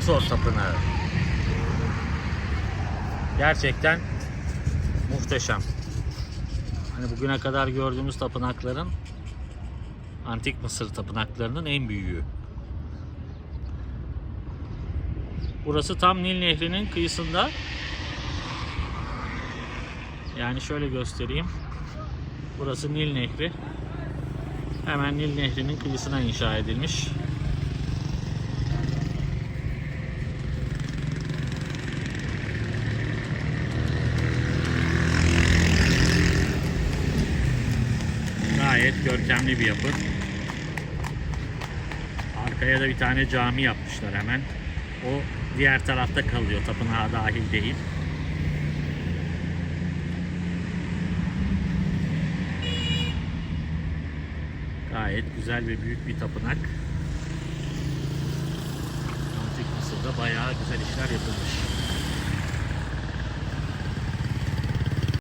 Luxor Tapınağı. Gerçekten muhteşem. Hani bugüne kadar gördüğümüz tapınakların Antik Mısır tapınaklarının en büyüğü. Burası tam Nil Nehri'nin kıyısında. Yani şöyle göstereyim. Burası Nil Nehri. Hemen Nil Nehri'nin kıyısına inşa edilmiş. Gayet görkemli bir yapı. Arkaya da bir tane cami yapmışlar hemen. O diğer tarafta kalıyor. Tapınağa dahil değil. Gayet güzel ve büyük bir tapınak. Antik Mısır'da bayağı güzel işler yapılmış.